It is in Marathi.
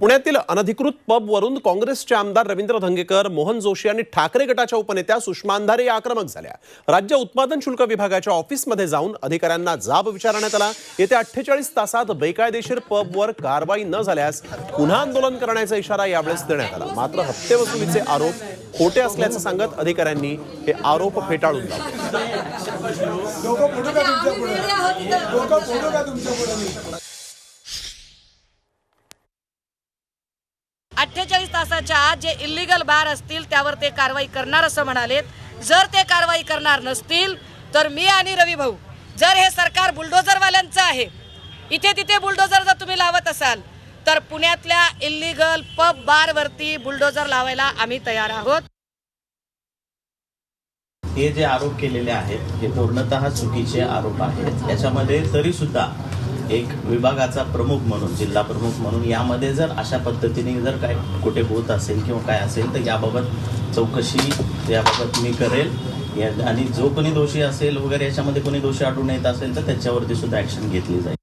पुण्यातील अनधिकृत पबवरून काँग्रेसचे आमदार रवींद्र धंगेकर मोहन जोशी आणि ठाकरे गटाच्या उपनेत्या सुषमा अंधारे या आक्रमक झाल्या. राज्य उत्पादन शुल्क विभागाच्या ऑफिसमध्ये जाऊन अधिकाऱ्यांना जाब विचारण्यात आला. येत्या अठ्ठेचाळीस तासात बेकायदेशीर पबवर कारवाई न झाल्यास पुन्हा आंदोलन करण्याचा इशारा यावेळेस देण्यात आला. मात्र हप्ते वसुलीचे आरोप खोटे असल्याचं सांगत अधिकाऱ्यांनी हे आरोप फेटाळून लावले. अठ्ठेचाळीस तासाच्या आत जे इलिगल बार असतील त्यावर ते कारवाई करणार असं म्हणालेत. जर ते कारवाई करणार नसतील तर मी आणि रवी भाऊ जर हे सरकार बुलडोझरवाल्यांचं आहे इथे तिथे बुलडोझर जर तुम्ही लावत असाल तर पुण्यातल्या इलिगल पब बारवरती बुलडोझर लावायला आम्ही तयार आहोत. हे जे आरोप केलेले आहेत हे पूर्णतः चुकीचे आरोप आहेत. याच्यामध्ये तरी सुद्धा एक विभागाचा प्रमुख म्हणून जिल्हा प्रमुख म्हणून यामध्ये जर अशा पद्धतीने जर काय कुठे होत असेल किंवा काय असेल तर याबाबत चौकशी याबाबत मी करेल. या- आणि जो कोणी दोषी असेल वगैरे याच्यामध्ये कोणी दोषी आढळून येत असेल तर त्याच्यावरती सुद्धा ऍक्शन घेतली जाईल.